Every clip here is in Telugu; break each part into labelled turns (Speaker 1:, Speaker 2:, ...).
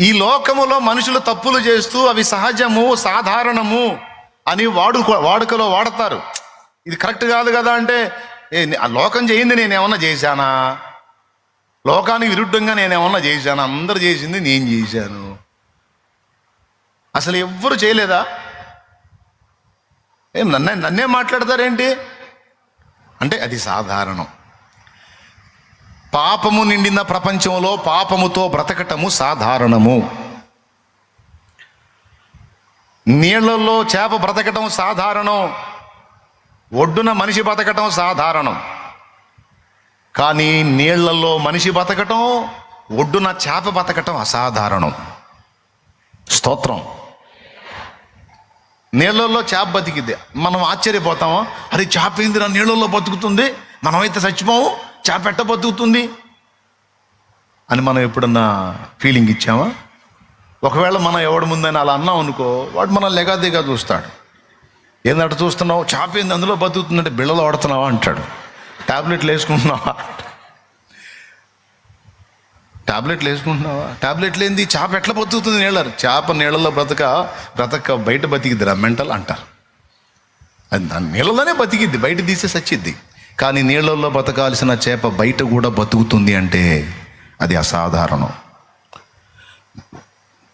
Speaker 1: ఈ లోకములో మనుషులు తప్పులు చేస్తూ అవి సహజము సాధారణము అని వాడు వాడుకలో వాడతారు. ఇది కరెక్ట్ కాదు కదా అంటే ఏ ఆ లోకం చేయింది నేనేమన్నా చేశానా? లోకానికి విరుద్ధంగా నేనేమన్నా చేశాను? అందరు చేసింది నేను చేశాను. అసలు ఎవ్వరు చేయలేదా? ఏం నన్నే నన్నే మాట్లాడతారేంటి? అంటే అది సాధారణం. పాపము నిండిన ప్రపంచంలో పాపముతో బ్రతకటము సాధారణము. నీళ్ళలో చేప బ్రతకటం సాధారణం. ఒడ్డున మనిషి బతకటం సాధారణం. కానీ నీళ్ళలో మనిషి బతకటం ఒడ్డున చేప బతకటం అసాధారణం. స్తోత్రం. నీళ్ళల్లో చేప బతికిద్ది. మనం ఆశ్చర్యపోతాము? అరే చేప ఏందిరా? నీళ్ళల్లో బతుకుతుంది? మనమైతే చచ్చిపోము? చేప ఎట్ట బతుకుతుంది అని మనం ఎప్పుడన్నా ఫీలింగ్ ఇచ్చామా? ఒకవేళ మనం ఎవడి ముందని అలా అన్నాం అనుకో వాడు మనం లెగాదిగా చూస్తాడు. ఏందంటే చూస్తున్నావు? చేప ఏంది అందులో బతుకుతుందంటే బిళ్ళలు వాడుతున్నావా అంటాడు. టాబ్లెట్లు వేసుకుంటున్నావా? ట్యాబ్లెట్లు వేసుకుంటున్నావా? టాబ్లెట్లు ఏంది? చేప ఎట్లా బతుకుతుంది? నీళ్ళరు చేప నీళ్ళలో బ్రతక బ్రతక బయట బతికిద్దిరా మెంటల్ అంటారు. అది దాని నీళ్ళలోనే బతికిద్ది బయట తీసే సచ్చిద్ది. కానీ నీళ్ళల్లో బతకాల్సిన చేప బయట కూడా బతుకుతుంది అంటే అది అసాధారణం.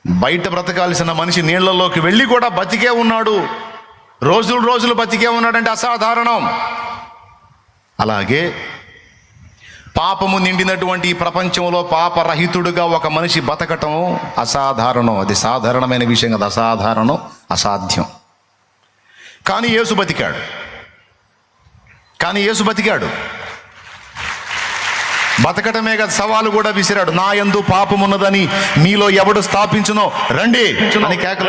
Speaker 1: బయట బ్రతకాల్సిన మనిషి నీళ్ళల్లోకి వెళ్ళి కూడా బతికే ఉన్నాడు. రోజులు రోజులు బతికే ఉన్నాడంటే అసాధారణం. అలాగే పాపము నిండినటువంటి ఈ ప్రపంచంలో పాపరహితుడుగా ఒక మనిషి బతకటం అసాధారణం. అది సాధారణమైన విషయం కదా అసాధారణం అసాధ్యం. కానీ యేసు బతికాడు. కానీ యేసు బతికాడు. బతకటమే కదా సవాలు కూడా విసిరాడు. నా యందు పాపమున్నదని మీలో ఎవడు స్థాపించునో రండి అని కేకలు.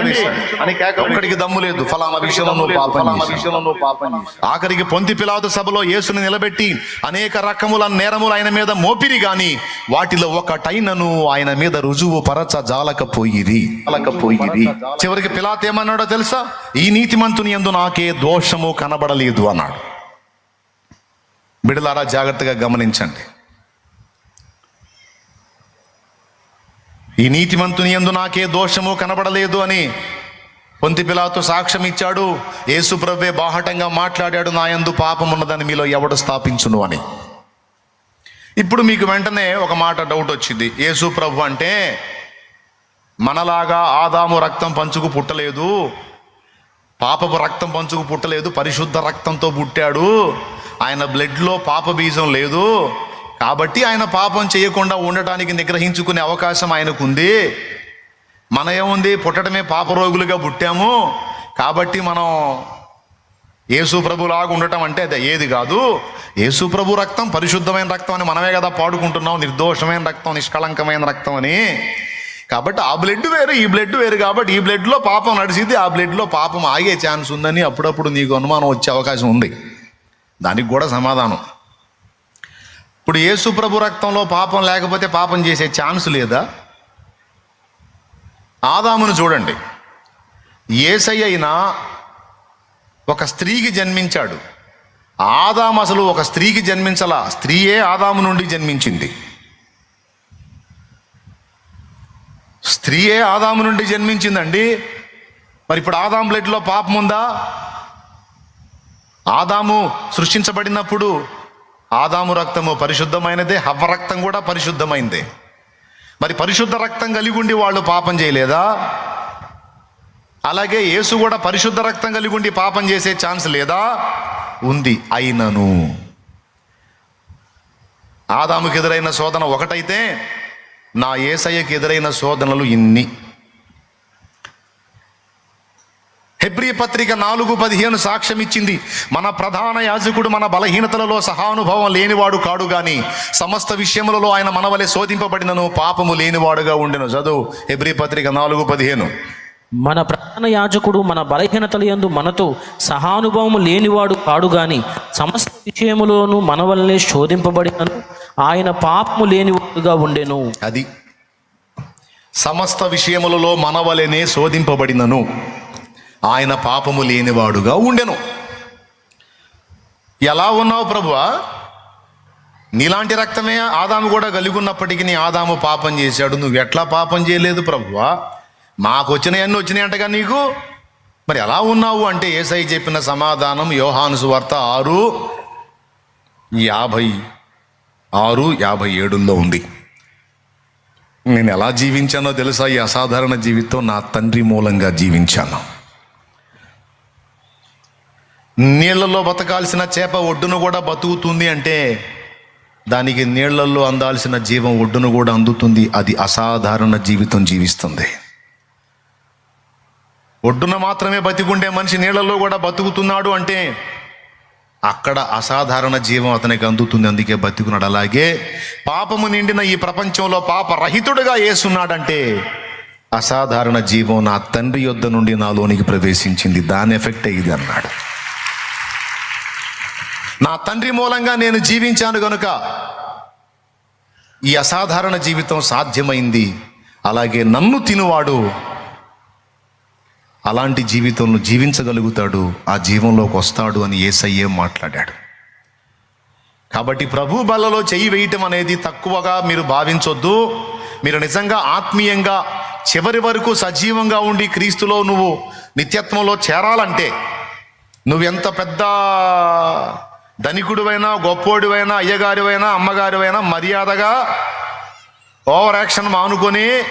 Speaker 2: అని
Speaker 1: ఒక్కడికి దమ్ము లేదు. ఫలానా విషయంలో నువ్వు పాపం. ఆఖరికి పొంతి పిలాతు సభలో యేసుని నిలబెట్టి అనేక రకముల నేరములు ఆయన మీద మోపిరి గాని వాటిలో ఒకటైనను ఆయన మీద రుజువు పరచ జాలకపోయిరి.
Speaker 2: పోయింది
Speaker 1: చివరికి పిలాత్ ఏమన్నాడో తెలుసా? ఈ నీతిమంతుని యందు నాకే దోషము కనబడలేదు అన్నాడు. బిడలారా జాగ్రత్తగా గమనించండి. ఈ నీతిమంతుని యందు నాకే దోషము కనబడలేదు అని పొంతి పిలాతు సాక్ష్యం ఇచ్చాడు. యేసుప్రవ్వే బాహటంగా మాట్లాడాడు నా యందు పాపం ఉన్నదని మీలో ఎవడు స్థాపించును అని. ఇప్పుడు మీకు వెంటనే ఒక మాట డౌట్ వచ్చింది. యేసు ప్రభు అంటే మనలాగా ఆదాము రక్తం పంచుకు పుట్టలేదు పాపపు రక్తం పంచుకు పుట్టలేదు పరిశుద్ధ రక్తంతో పుట్టాడు. ఆయన బ్లడ్లో పాప బీజం లేదు. కాబట్టి ఆయన పాపం చేయకుండా ఉండటానికి నిగ్రహించుకునే అవకాశం ఆయనకుంది. మన ఏముంది? పుట్టడమే పాప రోగులుగా పుట్టాము. కాబట్టి మనం యేసు ప్రభులాగా ఉండటం అంటే అది ఏది కాదు. యేసు ప్రభు రక్తం పరిశుద్ధమైన రక్తం అని మనమే కదా పాడుకుంటున్నాం. నిర్దోషమైన రక్తం నిష్కళంకమైన రక్తం అని. కాబట్టి ఆ బ్లడ్ వేరు ఈ బ్లడ్ వేరు కాబట్టి ఈ బ్లడ్లో పాపం నడిచింది ఆ బ్లడ్లో పాపం ఆగే ఛాన్స్ ఉందని అప్పుడప్పుడు నీకు అనుమానం వచ్చే అవకాశం ఉంది. దానికి కూడా సమాధానం. ఇప్పుడు ఏ సుప్రభు రక్తంలో పాపం లేకపోతే పాపం చేసే ఛాన్స్ లేదా? ఆదామును చూడండి. ఏసై అయినా ఒక స్త్రీకి జన్మించాడు. ఆదాము అసలు ఒక స్త్రీకి జన్మించలా? స్త్రీయే ఆదాము నుండి జన్మించింది. స్త్రీయే ఆదాము నుండి జన్మించిందండి. మరి ఇప్పుడు ఆదాం బ్లడ్లో పాపం ఉందా? ఆదాము సృష్టించబడినప్పుడు ఆదాము రక్తము పరిశుద్ధమైనదే హవ్వ రక్తం కూడా పరిశుద్ధమైందే. మరి పరిశుద్ధ రక్తం కలిగి ఉండి వాళ్ళు పాపం చేయలేదా? అలాగే యేసు కూడా పరిశుద్ధ రక్తం కలిగి ఉండి పాపం చేసే ఛాన్స్ లేదా? ఉంది అయినను. ఆదాముకి ఎదురైన శోధన ఒకటైతే నా ఏసయ్యకి ఎదురైన శోధనలు ఇన్ని. హెబ్రీ పత్రిక నాలుగు పదిహేను సాక్ష్యం ఇచ్చింది మన ప్రధాన యాజకుడు మన బలహీనతలలో సహానుభవం లేనివాడు కాడు గాని. సమస్త విషయములలో ఆయన మనవలే శోధింపబడినను పాపము లేనివాడుగా ఉండెను. చదువు హెబ్రీ పత్రిక నాలుగు పదిహేను.
Speaker 3: మన ప్రధాన యాజకుడు మన బలహీనతల యందు మనతో సహానుభవము లేనివాడు కాడు గాని. సమస్త విషయములోను మన వల్లనే శోధింపబడినను ఆయన పాపము లేనివాడుగా ఉండెను.
Speaker 1: అది సమస్త విషయములలో మనవలనే శోధింపబడినను. ఆయన పాపము లేనివాడుగా ఉండెను. ఎలా ఉన్నావు ప్రభువా? నీలాంటి రక్తమే ఆదాము కూడా కలిగి ఉన్నప్పటికీ నీ ఆదాము పాపం చేశాడు. నువ్వు ఎట్లా పాపం చేయలేదు ప్రభువా? మాకు వచ్చినాయన్నీ వచ్చినాయంటగా నీకు? మరి ఎలా ఉన్నావు అంటే ఏసై చెప్పిన సమాధానం యోహాను సువార్త ఆరు యాభై ఆరు యాభై ఏడులో ఉంది. నేను ఎలా జీవించానో తెలుసా? ఈ అసాధారణ జీవితం నా తండ్రి మూలంగా జీవించాను. నీళ్ళలో బతకాల్సిన చేప ఒడ్డును కూడా బతుకుతుంది అంటే దానికి నీళ్ళలో అందాల్సిన జీవం ఒడ్డును కూడా అందుతుంది. అది అసాధారణ జీవితం జీవిస్తుంది. ఒడ్డున మాత్రమే బతికుండే మనిషి నీళ్ళలో కూడా బతుకుతున్నాడు అంటే అక్కడ అసాధారణ జీవం అతనికి అందుతుంది. అందుకే బతికున్నాడు. అలాగే పాపము నిండిన ఈ ప్రపంచంలో పాప రహితుడుగా వేసున్నాడంటే అసాధారణ జీవం నా తండ్రి యొద్ద నుండి నాలోనికి ప్రవేశించింది. దాని ఎఫెక్ట్ ఇది అన్నాడు. నా తండ్రి మూలంగా నేను జీవించాను గనుక ఈ అసాధారణ జీవితం సాధ్యమైంది. అలాగే నన్ను తినువాడు అలాంటి జీవితంలో జీవించగలుగుతాడు ఆ జీవంలోకి వస్తాడు అని ఏసయ్యే మాట్లాడాడు. కాబట్టి ప్రభు బలలో చెయ్యి వేయటం అనేది తక్కువగా మీరు భావించొద్దు. మీరు నిజంగా ఆత్మీయంగా చివరి వరకు సజీవంగా ఉండి క్రీస్తులో నువ్వు నిత్యత్వంలో చేరాలంటే నువ్వెంత పెద్ద ధనికుడివైనా గొప్పోడివైనా అయ్యగారివైనా అమ్మగారివైనా మర్యాదగా ఓవర్ యాక్షన్ మానుకొని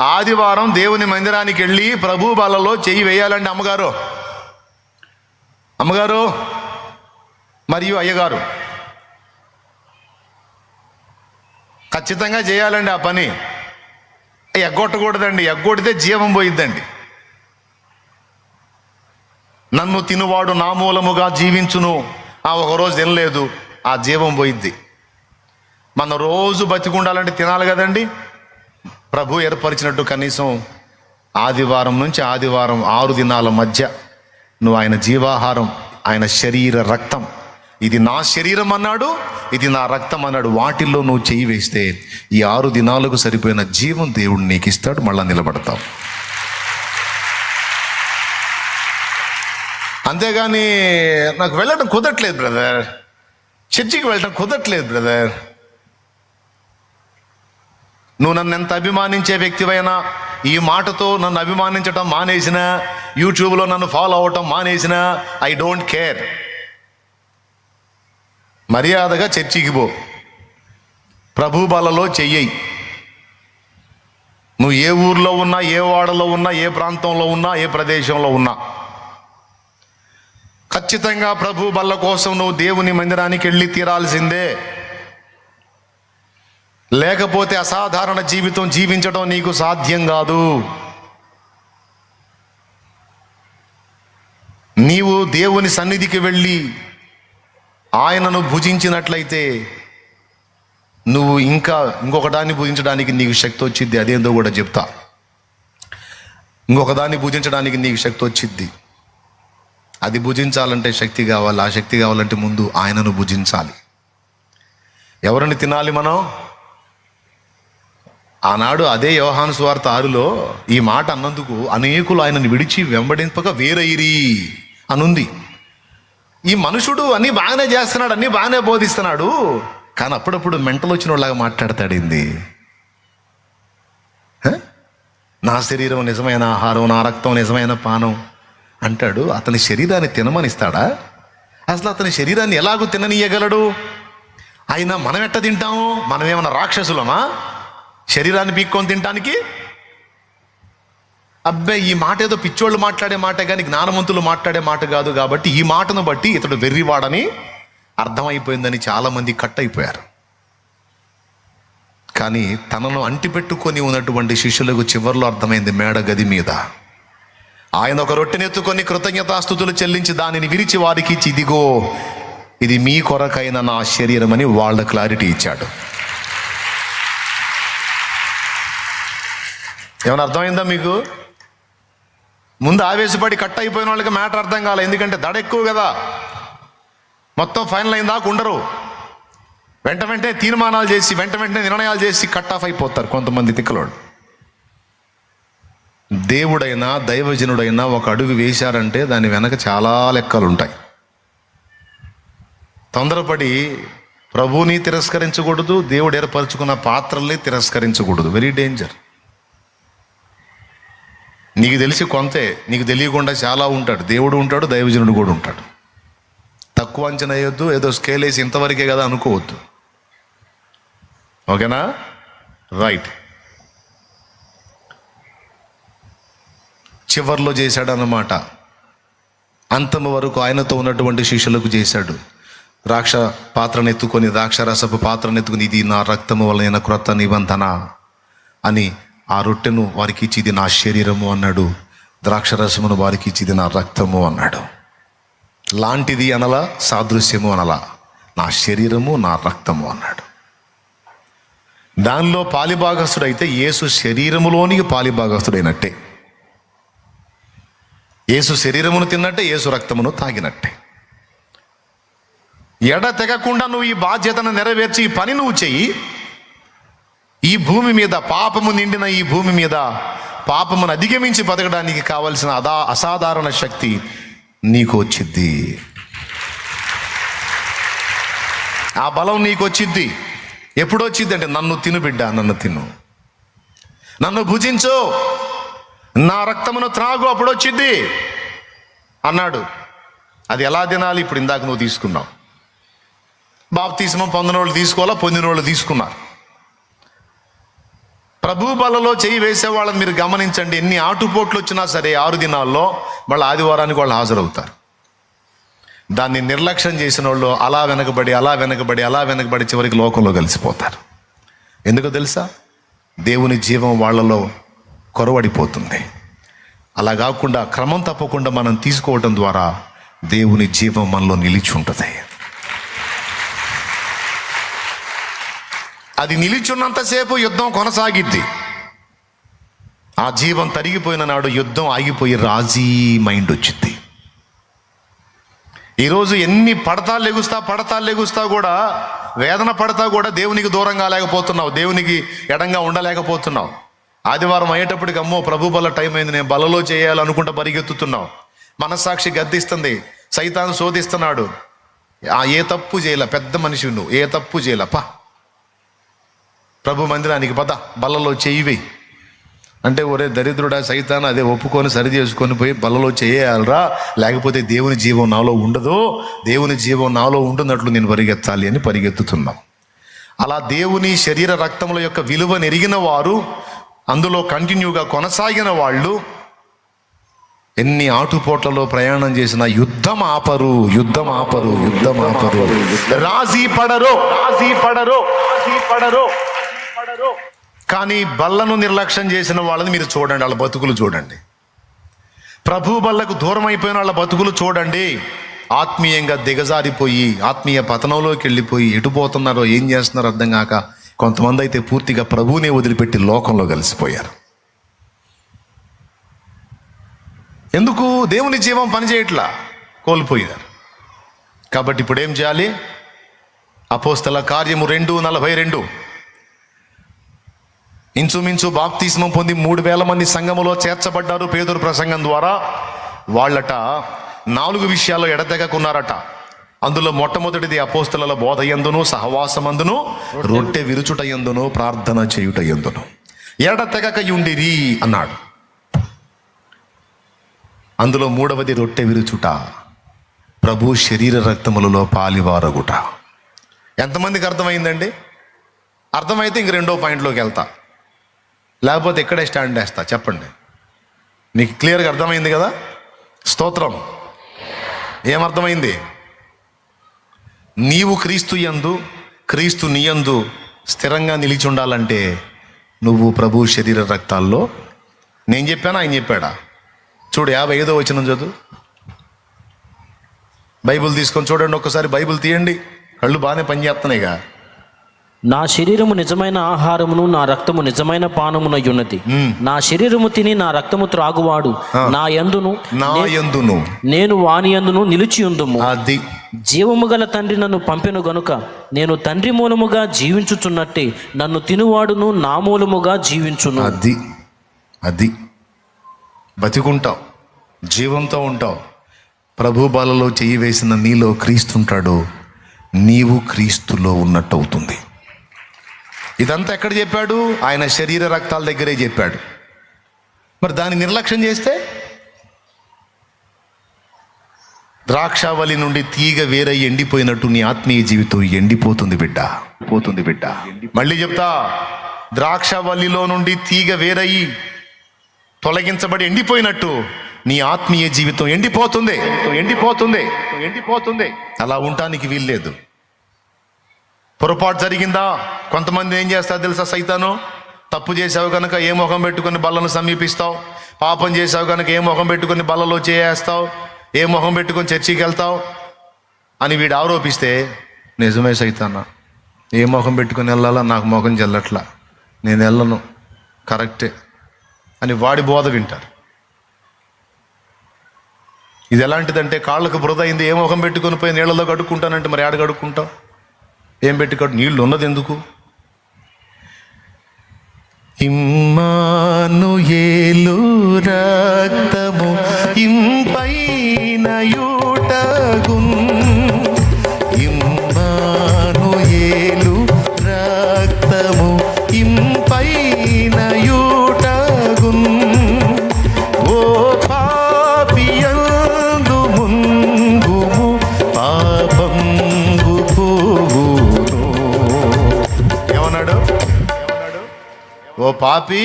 Speaker 1: ఆదివారం దేవుని మందిరానికి వెళ్ళి ప్రభు బలలో చెయ్యి వేయాలండి అమ్మగారు. అమ్మగారు మరియు అయ్యగారు. ఖచ్చితంగా చేయాలండి ఆ పని. ఎగ్గొట్టకూడదండి ఎగ్గొడితే జీవం పోయిద్దండి. నన్ను తినువాడు నా మూలముగా జీవించును. ఆ ఒకరోజు తినలేదు ఆ జీవం పోయిద్ది. మనం రోజు బతికుండాలంటే తినాలి కదండి. ప్రభు ఏర్పరిచినట్టు కనీసం ఆదివారం నుంచి ఆదివారం ఆరు దినాల మధ్య నువ్వు ఆయన జీవాహారం ఆయన శరీర రక్తం. ఇది నా శరీరం అన్నాడు ఇది నా రక్తం అన్నాడు. వాటిల్లో నువ్వు చేయి వేస్తే ఈ ఆరు దినాలకు సరిపోయిన జీవం దేవుడు నీకు ఇస్తాడు మళ్ళీ నిలబడతావు. అంతేగాని నాకు వెళ్ళడం కుదరట్లేదు బ్రదర్. చర్చికి వెళ్ళడం కుదరట్లేదు బ్రదర్. నువ్వు నన్ను ఎంత అభిమానించే వ్యక్తివైనా ఈ మాటతో నన్ను అభిమానించడం మానేసిన యూట్యూబ్లో నన్ను ఫాలో అవ్వటం మానేసిన ఐ డోంట్ కేర్. మర్యాదగా చర్చికి పో. ప్రభు బలలో చెయ్యి నువ్వు ఏ ఊర్లో ఉన్నా ఏ వాడలో ఉన్నా ఏ ప్రాంతంలో ఉన్నా ఏ ప్రదేశంలో ఉన్నా. ఖచ్చితంగా ప్రభు బల్ల కోసం నువ్వు దేవుని మందిరానికి వెళ్ళి తీరాల్సిందే. లేకపోతే అసాధారణ జీవితం జీవించడం నీకు సాధ్యం కాదు. నీవు దేవుని సన్నిధికి వెళ్ళి ఆయనను భుజించినట్లయితే నువ్వు ఇంకా ఇంకొక దాన్ని భుజించడానికి నీకు శక్తి వచ్చిద్ది. అదేందో కూడా చెప్తా. ఇంకొక దాన్ని భుజించడానికి నీకు శక్తి వచ్చిద్ది. అది భుజించాలంటే శక్తి కావాలి ఆ శక్తి కావాలంటే ముందు ఆయనను భుజించాలి. ఎవరిని తినాలి మనం? ఆనాడు అదే యోహాను స్వార్థ ఆరులో ఈ మాట అన్నందుకు అనేకులు ఆయనను విడిచి వెంబడింపక వేరైరి అనుంది. ఈ మనుషుడు అన్నీ బాగానే చేస్తున్నాడు అన్నీ బాగానే బోధిస్తున్నాడు కానీ అప్పుడప్పుడు మెంటలు వచ్చిన వాళ్ళగా మాట్లాడతాడింది నా శరీరం నిజమైన ఆహారం నా రక్తం నిజమైన పానం. అంటాడు అతని శరీరాన్ని తినమనిస్తాడా? అసలు అతని శరీరాన్ని ఎలాగూ తిననీయగలడు? అయినా మనం ఎట్ట తింటాము? మనం ఏమైనా రాక్షసులమా? శరీరాన్ని పీక్కొని తినటానికి? అబ్బాయి ఈ మాట ఏదో పిచ్చోళ్ళు మాట్లాడే మాట కానీ జ్ఞానవంతులు మాట్లాడే మాట కాదు కాబట్టి ఈ మాటను బట్టి ఇతడు వెర్రివాడని అర్థమైపోయిందని చాలామంది కట్ అయిపోయారు కానీ తనను అంటిపెట్టుకొని ఉన్నటువంటి శిష్యులకు చివర్లో అర్థమైంది మేడ గది మీద. ఆయన ఒక రొట్టెనెత్తుకొని కృతజ్ఞతాస్థుతులు చెల్లించి దానిని విరిచి వారికి ఇచ్చి ఇదిగో ఇది మీ కొరకైన నా శరీరం అని వాళ్ళ క్లారిటీ ఇచ్చాడు. ఏమైనా అర్థమైందా మీకు? ముందు ఆవేశపడి కట్ అయిపోయిన వాళ్ళకి మ్యాటర్ అర్థం కాలే ఎందుకంటే దడ ఎక్కువ కదా. మొత్తం ఫైనల్ అయిన దాకా ఉండరు. వెంట వెంటనే తీర్మానాలు చేసి వెంట వెంటనే నిర్ణయాలు చేసి కట్ ఆఫ్ అయిపోతారు కొంతమంది తిక్కలోడు దేవుడైనా దైవజనుడైనా ఒక అడుగు వేశారంటే దాని వెనక చాలా లెక్కలు ఉంటాయి తొందరపడి ప్రభువుని తిరస్కరించకూడదు దేవుడు ఏర్పరచుకున్న పాత్రల్ని తిరస్కరించకూడదు. వెరీ డేంజర్ నీకు తెలిసి కొంతే నీకు తెలియకుండా చాలా ఉంటాడు. దేవుడు ఉంటాడు దైవజనుడు కూడా ఉంటాడు. తక్కువ అంచనా వేయొద్దు ఏదో స్కేల్ వేసి ఇంతవరకే కదా అనుకోవద్దు. ఓకేనా రైట్ చివర్లో చేశాడనమాట అంతము వరకు ఆయనతో ఉన్నటువంటి శిష్యులకు చేశాడు. ద్రాక్ష పాత్రను ఎత్తుకొని ద్రాక్షరసపు పాత్రను ఎత్తుకొని ఇది నా రక్తము వలన క్రొత్త నిబంధన అని ఆ రొట్టెను వారికి ఇచ్చిది నా శరీరము అన్నాడు. ద్రాక్షరసమును వారికి ఇచ్చిది నా రక్తము అన్నాడు. లాంటిది అనలా సాదృశ్యము అనలా నా శరీరము నా రక్తము అన్నాడు. దానిలో పాలిభాగస్తుడైతే యేసు శరీరములోనికి పాలిభాగస్తుడైనట్టే యేసు శరీరమును తిన్నట్టే యేసు రక్తమును తాగినట్టే. ఎడ తెగకుండా నువ్వు ఈ బాధ్యతను నెరవేర్చి ఈ పని నువ్వు చెయ్యి. ఈ భూమి మీద పాపము నిండిన ఈ భూమి మీద పాపమును అధిగమించి బతకడానికి కావలసిన అదా అసాధారణ శక్తి నీకు వచ్చిద్ది. ఆ బలం నీకు వచ్చిద్ది. ఎప్పుడు అంటే నన్ను తిను బిడ్డ నన్ను తిను. నన్ను భుజించు. నా రక్తమును త్రాగు అప్పుడు వచ్చింది అన్నాడు. అది ఎలా తినాలి? ఇప్పుడు ఇందాక నువ్వు తీసుకున్నావు. బాప్తీస్మం పొందిన వాళ్ళు తీసుకోవాలా? పొందిన వాళ్ళు తీసుకున్నారు. ప్రభు బలలో చేయి వేసే వాళ్ళని మీరు గమనించండి. ఎన్ని ఆటుపోట్లు వచ్చినా సరే ఆరు దినాల్లో వాళ్ళ ఆదివారానికి వాళ్ళు హాజరవుతారు. దాన్ని నిర్లక్ష్యం చేసిన వాళ్ళు అలా వెనకబడి అలా వెనకబడి అలా వెనకబడి చివరికి లోకంలో కలిసిపోతారు. ఎందుకో తెలుసా? దేవుని జీవం వాళ్ళలో కొరవడిపోతుంది. అలా కాకుండా క్రమం తప్పకుండా మనం తీసుకోవడం ద్వారా దేవుని జీవం మనలో నిలిచి ఉంటుంది. అది నిలిచున్నంతసేపు యుద్ధం కొనసాగిద్ది. ఆ జీవం తరిగిపోయిన నాడు యుద్ధం ఆగిపోయి రాజీ మైండ్ వచ్చింది ఈరోజు ఎన్ని పడతాలు లెగుస్తా పడతాలు లెగుస్తా కూడా వేదన పడతా కూడా దేవునికి దూరంగా లేకపోతున్నావు దేవునికి ఎడంగా ఉండలేకపోతున్నావు. ఆదివారం అయ్యేటప్పటికి అమ్మో ప్రభు బల టైం అయింది నేను బలలో చేయాలనుకుంటా పరిగెత్తుతున్నావు మనస్సాక్షి గద్దిస్తుంది సైతాను శోధిస్తున్నాడు. ఏ తప్పు చేయలే పెద్ద మనిషి నువ్వు ఏ తప్పు చేయలే పా. ప్రభు మందిరానికి పద బల్లలో చేయివి అంటే ఒరే దరిద్రుడా సైతాన్ అదే ఒప్పుకొని సరి చేసుకొని పోయి బలలో చేయాలరా లేకపోతే దేవుని జీవం నాలో ఉండదు దేవుని జీవం నాలో ఉంటున్నట్లు నేను పరిగెత్తాలి అని పరిగెత్తుతున్నాం. అలా దేవుని శరీర రక్తముల యొక్క విలువను ఎరిగిన వారు అందులో కంటిన్యూగా కొనసాగిన వాళ్ళు ఎన్ని ఆటుపోట్లలో ప్రయాణం చేసిన యుద్ధం ఆపరు యుద్ధం ఆపరు యుద్ధం ఆపరు. రాజీ పడరు రాజీ పడరు రాజీ పడరు పడరు. కానీ బల్లను నిర్లక్ష్యం చేసిన వాళ్ళని మీరు చూడండి వాళ్ళ బతుకులు చూడండి. ప్రభు బల్లకు దూరం అయిపోయిన వాళ్ళ బతుకులు చూడండి. ఆత్మీయంగా దిగజారిపోయి ఆత్మీయ పతనంలోకి వెళ్ళిపోయి ఎటుపోతున్నారో ఏం చేస్తున్నారో అర్థం కాక కొంతమంది అయితే పూర్తిగా ప్రభువునే వదిలిపెట్టి లోకంలో కలిసిపోయారు. ఎందుకు? దేవుని జీవం పనిచేయట్లా? కోల్పోయారు. కాబట్టి ఇప్పుడు ఏం చేయాలి? అపోస్తల కార్యము రెండు నలభై రెండు. ఇంచుమించు బాప్తిస్మం పొంది మూడు వేల మంది సంఘములో చేర్చబడ్డారు పేదరు ప్రసంగం ద్వారా. వాళ్ళట నాలుగు విషయాల్లో ఎడతెగకున్నారట. అందులో మొట్టమొదటిది అపోస్తల బోధ ఎందును సహవాసమందును రొట్టె విరుచుట ఎందును ప్రార్థన చేయుట ఎందును. ఎడతెగక యుండిరి అన్నాడు. అందులో మూడవది రొట్టె విరుచుట. ప్రభు శరీర రక్తములలో పాలివారగుట. ఎంతమందికి అర్థమైందండి? అర్థమైతే ఇంక రెండో పాయింట్లోకి వెళ్తా. లేకపోతే ఇక్కడే స్టాండ్ వేస్తా చెప్పండి. నీకు క్లియర్గా అర్థమైంది కదా? స్తోత్రం. ఏమర్థమైంది? నీవు క్రీస్తు యందు క్రీస్తు నీయందు స్థిరంగా నిలిచి ఉండాలంటే నువ్వు ప్రభు శరీర రక్తాల్లో. నేను చెప్పానా? ఆయన చెప్పాడా? చూడు యాభై ఐదో వచ్చిన చదువు. బైబిల్ తీసుకొని చూడండి ఒక్కసారి బైబిల్ తీయండి. కళ్ళు బాగానే పనిచేస్తున్నాయిగా.
Speaker 3: నా శరీరము నిజమైన ఆహారమును నా రక్తము నిజమైన పానమున ఉన్నది. నా శరీరము తిని నా రక్తము త్రాగువాడు. నా యందును
Speaker 1: నా యందును.
Speaker 3: నేను వాని యందును నిలిచి ఉందుము.
Speaker 1: అది.
Speaker 3: జీవము గల తండ్రి నన్ను పంపెను గనుక నేను తండ్రి మూలముగా జీవించుచున్నట్టే నన్ను తినువాడును నా మూలముగా జీవించును.
Speaker 1: అది. అది. బతికుంటావు జీవంతో ఉంటావు ప్రభు బాలలో చెయ్యి వేసిన నీలో క్రీస్తుంటాడు నీవు క్రీస్తులో ఉన్నట్టు అవుతుంది ఇదంతా ఎక్కడ చెప్పాడు? ఆయన శరీర రక్తాల దగ్గరే చెప్పాడు. మరి దాన్ని నిర్లక్ష్యం చేస్తే? ద్రాక్షావళి నుండి తీగ వేరై ఎండిపోయినట్టు నీ ఆత్మీయ జీవితం ఎండిపోతుంది బిడ్డ. పోతుంది బిడ్డ. మళ్ళీ చెప్తా ద్రాక్షావల్లిలో నుండి తీగ వేరయి తొలగించబడి ఎండిపోయినట్టు నీ ఆత్మీయ జీవితం ఎండిపోతుంది ఎండిపోతుంది. ఎండిపోతుంది. అలా ఉండటానికి వీల్లేదు. పొరపాటు జరిగిందా? కొంతమంది ఏం చేస్తారు తెలుసా సైతాను? తప్పు చేసావు కనుక ఏ ముఖం పెట్టుకొని బల్లను సమీపిస్తావు? పాపం చేసావు కనుక ఏ ముఖం పెట్టుకొని బల్లలో చేయేస్తావు? ఏ ముఖం పెట్టుకొని చర్చికి వెళ్తావు? అని వీడు ఆరోపిస్తే నిజమే సైతాన ఏ ముఖం పెట్టుకొని వెళ్ళాలా? నాకు ముఖం చెల్లట్లా నేను వెళ్ళను. కరెక్టే. అని వాడి బోధ వింటారు. ఇది ఎలాంటిదంటే కాళ్ళకు బురద అయింది ఏ ముఖం పెట్టుకొని పోయి నీళ్ళలో కడుక్కుంటానంటే మరి ఆడ కడుక్కుంటావు? ఏం పెట్టుకోడు? నీళ్ళు ఉన్నది ఎందుకు? ఇమ్మాను ఏలు రక్తము ఇంపైన యూటగుంది పాపి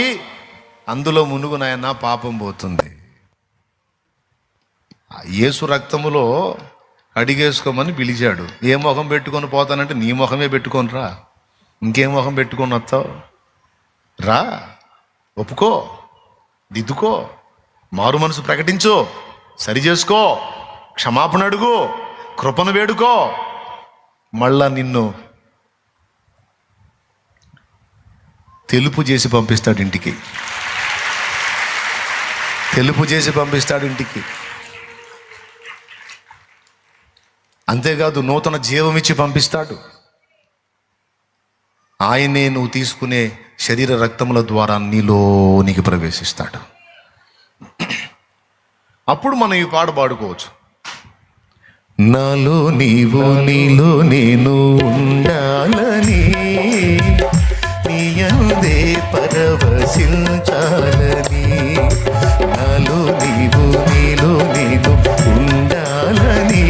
Speaker 1: అందులో మునుగు నాయన పాపం పోతుంది. యేసు రక్తములో అడిగేసుకోమని పిలిచాడు. ఏ ముఖం పెట్టుకొని పోతానంటే నీ ముఖమే పెట్టుకొని రా. ఇంకేం ముఖం పెట్టుకొని వస్తావు? రా ఒప్పుకో దిద్దుకో మారు మనసు ప్రకటించు సరి చేసుకో క్షమాపణ అడుగు కృపను వేడుకో మళ్ళా నిన్ను తెలుపు చేసి పంపిస్తాడు ఇంటికి. తెలుపు చేసి పంపిస్తాడు ఇంటికి. అంతేకాదు నూతన జీవం ఇచ్చి పంపిస్తాడు. ఆయనే నువ్వు తీసుకునే శరీర రక్తముల ద్వారా నీలోనికి ప్రవేశిస్తాడు. అప్పుడు మనం ఈ పాట పాడుకోవచ్చు. నాలో నీవు నీలో నేను ఉండాలని పరవశించాలని నాలో నీవు నీలో నీవు ఉండాలని.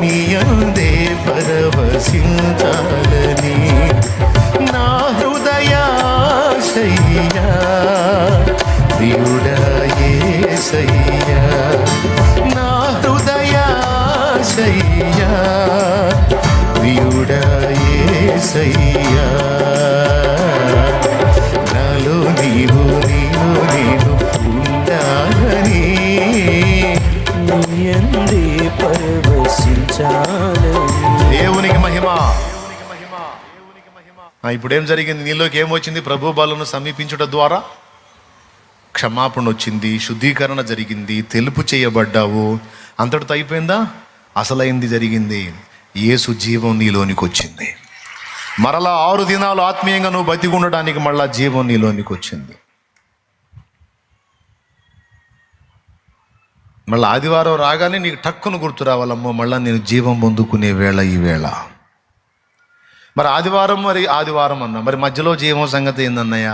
Speaker 1: నీ అందే పరవశించాలని. నా హృదయాశయ్యా దేవుడాయే సయ్యా నా హృదయాశయ్యా దేవుడాయే సయ్యా ఇప్పుడేం జరిగింది? నీలోకి ఏమొచ్చింది ప్రభు బాలను సమీపించుట ద్వారా క్షమాపణ వచ్చింది శుద్ధీకరణ జరిగింది తెలుపు చేయబడ్డావు. అంతటితో అయిపోయిందా? అసలైంది జరిగింది. యేసు జీవం నీలోనికి వచ్చింది మరలా ఆరు దినాలు ఆత్మీయంగా నువ్వు బతికి ఉండడానికి మళ్ళా జీవం నీలోనికి వచ్చింది మళ్ళీ ఆదివారం రాగానే నీకు టక్కును గుర్తు రావాలమ్మో మళ్ళీ నేను జీవం పొందుకునే వేళ ఈ వేళ. మరి ఆదివారం మరి ఆదివారం అన్నా. మరి మధ్యలో జీవం సంగతి ఏందన్నయ్య?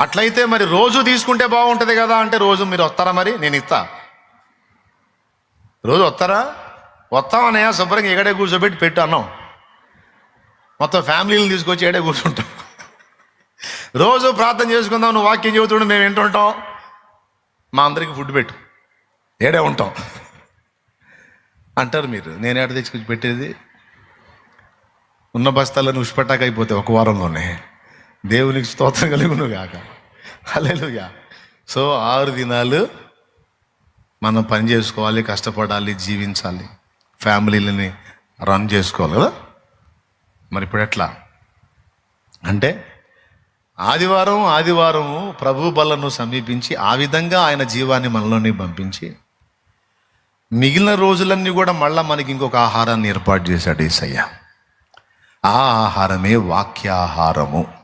Speaker 1: అట్లయితే మరి రోజు తీసుకుంటే బాగుంటుంది కదా అంటే రోజు మీరు వస్తారా మరి? నేను ఇస్తా. రోజు వస్తారా? వస్తామన్నయ్య శుభ్రంగా ఎక్కడే కూర్చోబెట్టి పెట్టు అన్నాం. మొత్తం ఫ్యామిలీని తీసుకొచ్చి ఏడే కూర్చుంటాం. రోజు ప్రార్థన చేసుకుందాం నువ్వు వాక్యం చెబుతుండే మేము వింటుంటాం. మా అందరికి ఫుడ్ పెట్టు. ఏడే ఉంటాం. అంటారు మీరు. నేను ఏడ తెచ్చుకొచ్చి పెట్టేది? ఉన్న బస్తాలను ఉష్పట్టాక అయిపోతే ఒక వారంలోనే. దేవునికి స్తోత్రం కలుగును గాక అలేలుగా సో ఆరు దినాలు మనం పని చేసుకోవాలి కష్టపడాలి జీవించాలి. ఫ్యామిలీలని రన్ చేసుకోవాలి కదా. మరి ఇప్పుడు ఎట్లా? అంటే ఆదివారం ఆదివారము ప్రభు బలను సమీపించి ఆ విధంగా ఆయన జీవాన్ని మనలోని పంపించి మిగిలిన రోజులన్నీ కూడా మళ్ళీ మనకి ఇంకొక ఆహారాన్ని ఏర్పాటు చేశాడు ఈసయ్యా ఆ ఆహారమే వాక్యాహారము.